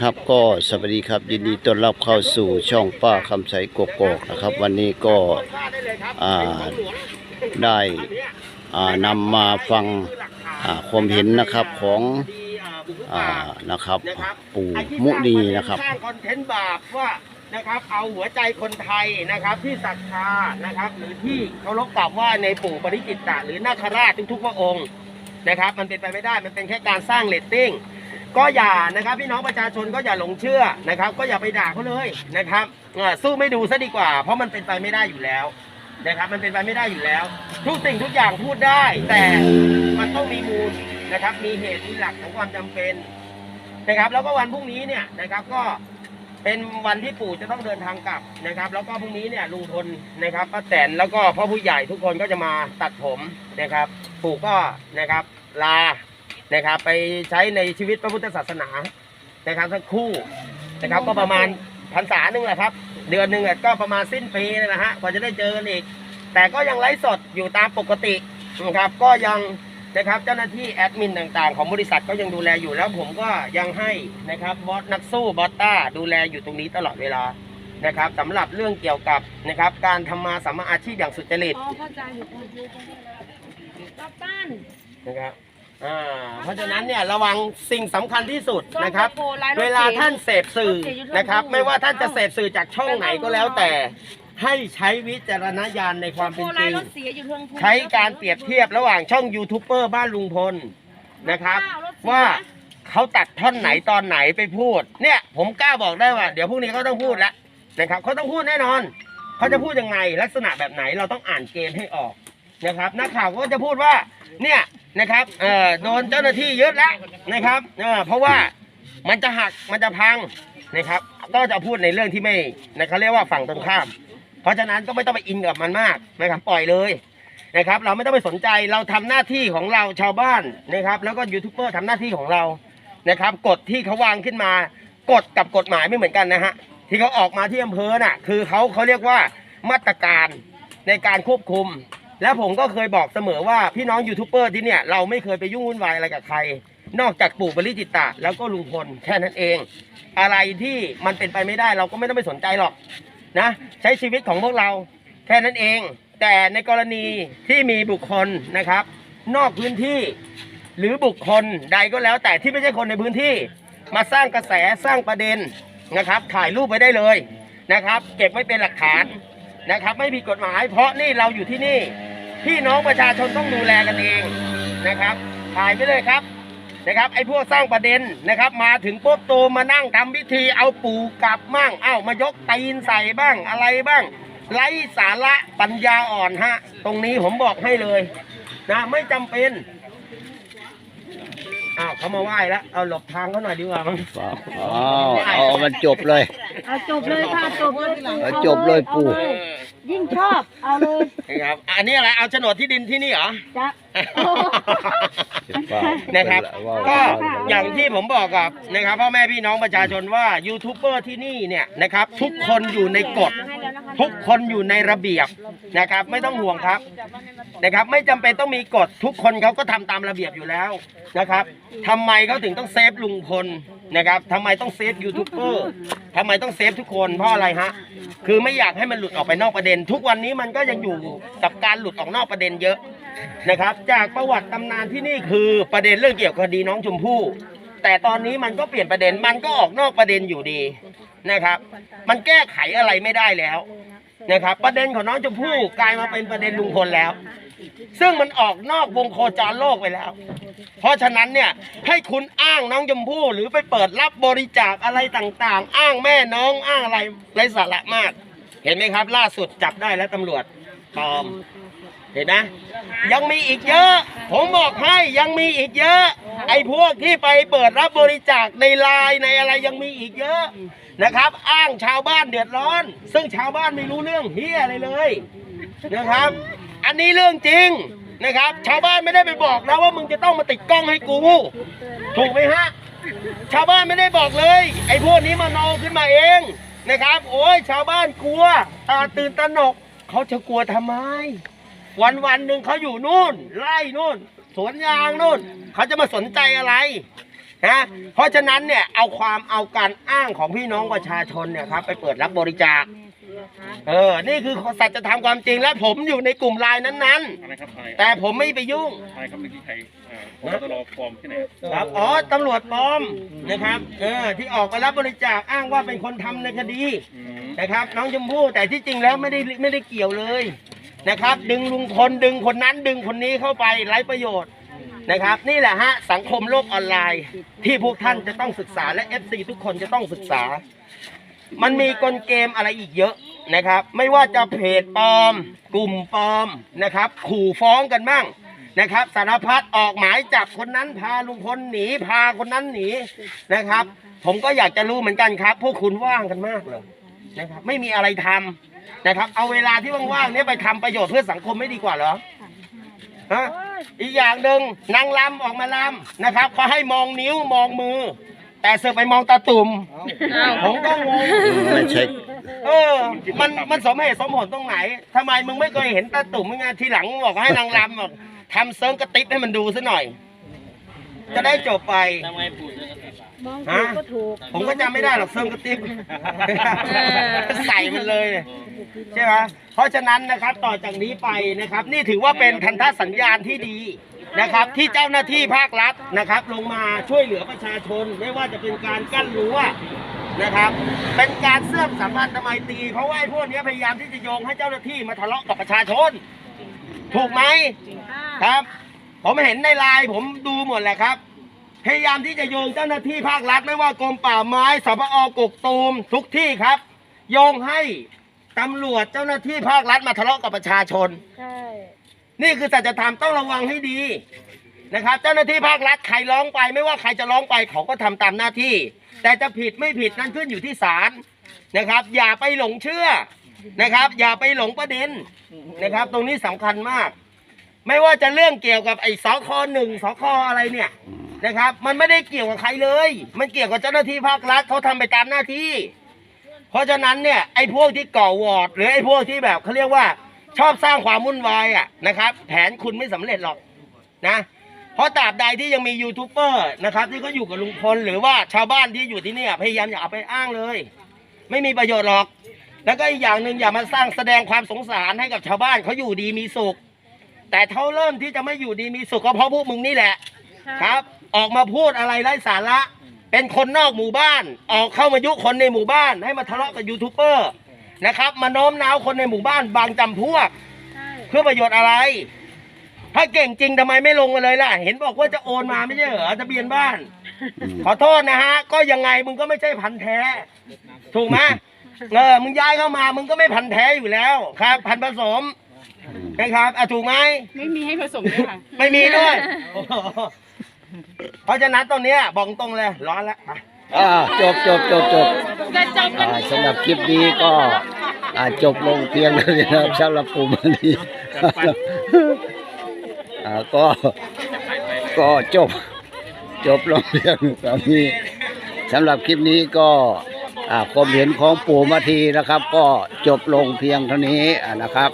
ครับก็สวัสดีครับ ยินดีต้อนรับเข้าสู่ช่องป้าคำใสกกอกนะครับ วันนี้ก็ได้เลยครับอ่าเป็นของหลวงได้อันเนี้ยอ่านำมาฟังคือหลักฐานอ่าความเห็นนะครับของคดีอ่าบุกรุกอ่าป่านะครับนะครับ ปู่ไอ้ที่มุนีนะครับสร้างคอนเทนต์บาปว่านะครับเอาหัวใจคนไทยนะครับที่ศรัทธานะครับ หรือที่เคารพกราบไหว่าในปู่ปริจิตตะหรือนาคราชทุกๆพระองค์นะครับ มันเป็นไปไม่ได้มันเป็นแค่การสร้างเรตติ้ง ก็อย่านะครับพี่น้องประชาชนก็อย่าหลงเชื่อนะครับ ก็อย่าไปด่าเขาเลยนะครับสู้ไม่ดูซะดีกว่า เพราะมันเป็นไปไม่ได้อยู่แล้วนะครับมันเป็นไปไม่ได้อยู่แล้ว ทุกสิ่งทุกอย่างพูดได้ แต่มันต้องมีมูลนะครับ มีเหตุมีหลักของความจำเป็นนะครับ แล้วก็วันพรุ่งนี้เนี่ยนะครับก็เป็นวันที่ปู่จะต้องเดินทางกลับนะครับ แล้วก็พรุ่งนี้เนี่ยลุงพลนะครับป้าแตนแล้วก็พ่อผู้ใหญ่ทุกคนก็จะมาตัดผมนะครับ ปู่ก็นะครับลา นะครับไปใช้ในชีวิตพระพุทธศาสนานะครับสักครู่นะครับก็ประมาณพรรษาหนึ่งแหละครับ เดือนหนึ่งอะก็ประมาณสิ้นปีนี่แหละฮะกว่าจะได้เจอกันอีก แต่ก็ยังไลฟ์สดอยู่ตามปกตินะครับก็ยังนะครับเจ้าหน้าที่แอดมินต่างๆ ของบริษัทก็ยังดูแลอยู่แล้วผมก็ยังให้นะครับบอสนักสู้บอสต้าดูแลอยู่ตรงนี้ตลอดเวลานะครับสำหรับเรื่องเกี่ยวกับนะครับการทำมาสามาอาชีพอย่างสุจริตอ๋อเข้าใจอยู่คุณครูรับต้านนะครับ อ่าเพราะฉะนั้นเนี่ยระวังสิ่งสำคัญที่สุดช่องนะครับโพไลฟ์รถเวลาสียท่านเสพสื่อรถเสียอยู่นะครับทั่วไม่ว่าท่านจะเอ้าเสพสื่อจากช่องไหนก็แล้วแต่ ให้ใช้วิจารณญาณในความโพเป็นไลจริฟ์งรถเสียอยู่เทิงภูใช้การเปรียบเทียบระหว่างช่องยูทูบเบอร์บ้านลุงพลนะครับอ้รถเสียว่าเขาตัดท่อนไหนตอนไหนไปพูด เนี่ยผมกล้าบอกได้ว่า เดี๋ยวพรุ่งนี้เขาต้องพูดแล้วนะครับเขาต้องพูดแน่นอน เขาจะพูดยังไงลักษณะแบบไหนเราต้องอ่านเกมให้ออกนะครับนักข่าวก็จะพูดว่าเนี่ย นะครับเอ่อโดนเจ้าหน้าที่ยึดแล้วนะครับเอ่อเพราะว่ามันจะหักมันจะพังนะครับ ก็จะพูดในเรื่องที่ไม่นะเขาเรียกว่าฝั่งตรงข้าม เพราะฉะนั้นก็ไม่ต้องไปอินกับมันมากนะครับปล่อยเลยนะครับ เราไม่ต้องไปสนใจเราทำหน้าที่ของเราชาวบ้านนะครับ แล้วก็ยูทูบเบอร์ทำหน้าที่ของเรานะครับกฎที่เขาวางขึ้นมากฎกับกฎหมายไม่เหมือนกันนะฮะที่เขาออกมาที่อำเภอน่ะ คือเขาเขาเรียกว่ามาตรการในการควบคุม แล้วผมก็เคยบอกเสมอว่าพี่น้องยูทูบเบอร์ที่เนี่ยเราไม่เคยไปยุ่งวุ่นวายอะไรกับใคร นอกจากปู่บริจิตตะแล้วก็ลุงพลแค่นั้นเอง อะไรที่มันเป็นไปไม่ได้เราก็ไม่ต้องไปสนใจหรอกนะใช้ชีวิตของพวกเราแค่นั้นเอง แต่ในกรณีที่มีบุคคลนะครับ นอกพื้นที่หรือบุคคลใดก็แล้วแต่ที่ไม่ใช่คนในพื้นที่ มาสร้างกระแสสร้างประเด็นนะครับ ถ่ายรูปไว้ได้เลยนะครับ เก็บไว้เป็นหลักฐานนะครับ ไม่ผิดกฎหมายเพราะนี่เราอยู่ที่นี่ พี่น้องประชาชนต้องดูแลกันเองนะครับถ่ายไปเลยครับนะครับไอ้พวกสร้างประเด็นนะครับ มาถึงปุ๊บตูมมานั่งทำพิธีเอาปู่กลับมั่งเอ้ามายกตีนใส่บ้างอะไรบ้างไร้สาระปัญญาอ่อนฮะ ตรงนี้ผมบอกให้เลย นะไม่จำเป็นอ้าวเขามาไหว้แล้วเอาหลบทางเขาหน่อยดีกว่ามั้งอ้าวเอามันจบเลย เอาจบเลยค่ะจบเลยเอาจบเลยปู่อาเล ยยิ่งชอบ เอาเลยนะครับ อันนี้อะไร เอาโฉนดที่ดินที่นี่เหรอจะนะครับว่าก็ว่าอย่างที่ผมบอกกับนะครับพ่อแม่พี่น้องประชาชนว่ายูทูบเบอร์ที่นี่เนี่ยนะครับทุกคนอยู่ในกฎ ทุกคนอยู่ในระเบียบนะครับ ไม่ต้องห่วงครับนะครับ ไม่จำเป็นต้องมีกฎทุกคนเขาก็ทำตามระเบียบอยู่แล้วนะครับทำไมเขาถึงต้องเซฟลุงพล นะครับทำไมต้องเซฟยูทูบเบอร์ทำไมต้องเซฟทุกคนเพราะอะไรฮะคือไม่อยากให้มันหลุดออกไปนอกประเด็น ทุกวันนี้มันก็ยังอยู่กับการหลุดออกนอกประเด็นเยอะนะครับ จากประวัติตำนานที่นี่คือประเด็นเรื่องเกี่ยวกับคดีน้องชมพู่แต่ตอนนี้มันก็เปลี่ยนประเด็นมันก็ออกนอกประเด็นอยู่ดีนะครับ มันแก้ไขอะไรไม่ได้แล้วนะครับ ประเด็นของน้องชมพู่กลายมาเป็นประเด็นลุงพลแล้ว ซึ่งมันออกนอกวงโคจรโลกไปแล้ว เพราะฉะนั้นเนี่ยให้คุณอ้างน้องชมพู่หรือไปเปิดรับบริจาคอะไรต่างๆ อ้างแม่น้องอ้างอะไรไรสาระมาก เห็นไหมครับ ล่าสุดจับได้แล้วตำรวจปลอม เห็นนะ ยังมีอีกเยอะ ผมบอกให้ยังมีอีกเยอะ ไอ้พวกที่ไปเปิดรับบริจาคในไลน์ในอะไรยังมีอีกเยอะนะครับ อ้างชาวบ้านเดือดร้อน ซึ่งชาวบ้านไม่รู้เรื่องเฮียอะไรเลยนะครับ อันนี้เรื่องจริงนะครับ ชาวบ้านไม่ได้ไปบอกนะว่ามึงจะต้องมาติดกล้องให้กู ถูกไหมฮะ ชาวบ้านไม่ได้บอกเลย ไอ้พวกนี้มานอขึ้นมาเองนะครับ โอ้ยชาวบ้านกลัวตาตื่นตระหนกเขาจะกลัวทำไม วันวันหนึ่งเขาอยู่นู่นไร่นู่น สวนยางนู่น เขาจะมาสนใจอะไรนะเพราะฉะนั้นเนี่ยเอาความเอาการอ้างของพี่น้องประชาชนเนี่ยครับไปเปิดรับบริจาค เออ นี่คือสัจธรรมความจริงและผมอยู่ในกลุ่มไลน์นั้นอะไรครับอะไรๆแต่ผมไม่ไปยุ่งอะไรครับเมื่อกี้ใครเอ่อพบตรปลอมที่ไหนครับครับ อ๋อ ตำรวจปลอมนะครับ เออ ที่ออกไปรับบริจาคอ้างว่าเป็นคนทำในคดี อืมนะครับน้องชมพู่แต่ที่จริงแล้วไม่ได้ไม่ได้เกี่ยวเลยนะครับ ดึงลุงพลดึงคนนั้นดึงคนนี้เข้าไปไร้ประโยชน์นะครับ นี่แหละฮะสังคมโลกออนไลน์ ที่พวกท่านจะต้องศึกษาและ FC ทุกคนจะต้องศึกษา มันมีกลเกมอะไรอีกเยอะ นะครับ ไม่ว่าจะเพจปลอม กลุ่มปลอมนะครับ ขู่ฟ้องกันบ้างนะครับ สารพัดออกหมายจับคนนั้นพาลุงพลหนีพาคนนั้นหนีนะครับ ผมก็อยากจะรู้เหมือนกันครับ พวกคุณว่างกันมากเลยนะครับ ไม่มีอะไรทำนะครับ เอาเวลาที่ว่างๆเนี้ไปทำประโยชน์เพื่อสังคมไม่ดีกว่าเหรอฮะอีกอย่างหนึ่งนางลำออกมาลำนะครับเขาให้มองนิ้วมองมือ แต่เสือกไปมองตาตุ่มผมก็งง ไม่ใช่ เออ มันมันสมเหตุสมผลตรงไหนทำไมมึงไม่เคยเห็นตาตุ่มมึงไงทีหลังบอกให้นางรำบอกทำเซิร์งกระติบให้มันดูซะหน่อย จะได้จบไปมองถูกก็ถูกผมก็จำไม่ได้หรอกเซิร์งกระติบใส่มันเลย ใช่ไหมเพราะฉะนั้นนะครับต่อจากนี้ไปนะครับ นี่ถือว่าเป็นพันธสัญญาณที่ดีนะครับ ที่เจ้าหน้าที่ภาครัฐนะครับ ลงมาช่วยเหลือประชาชน ไม่ว่าจะเป็นการกั้นรั้ว นะครับ เป็นการเสื่อมสัมพันธไมตรีเพราะว่าไอ้พวกเนี้ยพยายามที่จะโยงให้เจ้าหน้าที่มาทะเลาะกับประชาชน ถูกไหมครับ ผมเห็นในไลน์ผมดูหมดแหละครับ พยายามที่จะโยงเจ้าหน้าที่ภาครัฐไม่ว่ากรมป่าไม้สปอกกตูมทุกที่ครับ โยงให้ตำรวจเจ้าหน้าที่ภาครัฐมาทะเลาะกับประชาชน ใช่ นี่คือสัจธรรมต้องระวังให้ดี นะครับ เจ้าหน้าที่ภาครัฐใครร้องไป ไม่ว่าใครจะร้องไปเขาก็ทำตามหน้าที่ แต่จะผิดไม่ผิดนั่นขึ้นอยู่ที่ศาลนะครับ อย่าไปหลงเชื่อนะครับ อย่าไปหลงประเด็นนะครับ ตรงนี้สำคัญมาก ไม่ว่าจะเรื่องเกี่ยวกับไอ้สคหนึ่งสคอะไรเนี่ยนะครับ มันไม่ได้เกี่ยวกับใครเลย มันเกี่ยวกับเจ้าหน้าที่ภาครัฐเขาทำไปตามหน้าที่ เพราะฉะนั้นเนี่ยไอ้พวกที่ก่อวอร์ดหรือไอ้พวกที่แบบเขาเรียกว่าชอบสร้างความวุ่นวายอะนะครับ แผนคุณไม่สำเร็จหรอกนะ เพราะตราบใดที่ยังมียูทูบเบอร์นะครับที่เขาอยู่กับลุงพลหรือว่าชาวบ้านที่อยู่ที่เนี่ยพยายามอย่าเอาไปอ้างเลย ไม่มีประโยชน์หรอก แล้วก็อีกอย่างหนึ่งอย่ามาสร้างแสดงความสงสารให้กับชาวบ้านเขาอยู่ดีมีสุข แต่เขาเริ่มที่จะไม่อยู่ดีมีสุขก็เพราะพวกมึงนี่แหละครับ ออกมาพูดอะไรไร้สาระ เป็นคนนอกหมู่บ้าน ออกเข้ามายุคนในหมู่บ้าน ให้มาทะเลาะกับยูทูบเบอร์นะครับ มาโน้มน้าวคนในหมู่บ้านบางจำพวกใช่เพื่อประโยชน์อะไร ถ้าเก่งจริงทำไมไม่ลงมาเลยล่ะ เห็นบอกว่าจะโอนมาไม่ใช่เหรอทะเบียนบ้าน ขอโทษนะฮะ ก็ยังไงมึงก็ไม่ใช่พันธุ์แท้ ถูกไหมเออมึงย้ายเข้ามา มึงก็ไม่พันธุ์แท้อยู่แล้วครับ พันธุ์ผสมนะครับอะถูกไหมไม่มีให้ผสมด้วยค่ะไม่มีด้วยเพราะฉะนั้นตรงเนี้ยบอกตรงเลยร้อนแล้วอะ อ่าจบจบจบจบจะจบกันอ่าสำหรับคลิปนี้ก็อ่าจบลงเพียงเท่านี้นะครับสำหรับกลุ่มนี้อ่า ก็ก็จบจบลงเพียงเท่านี้สำหรับคลิปนี้ก็ความเห็นของปู่มาทีนะครับ ก็จบลงเพียงเท่านี้นะครับ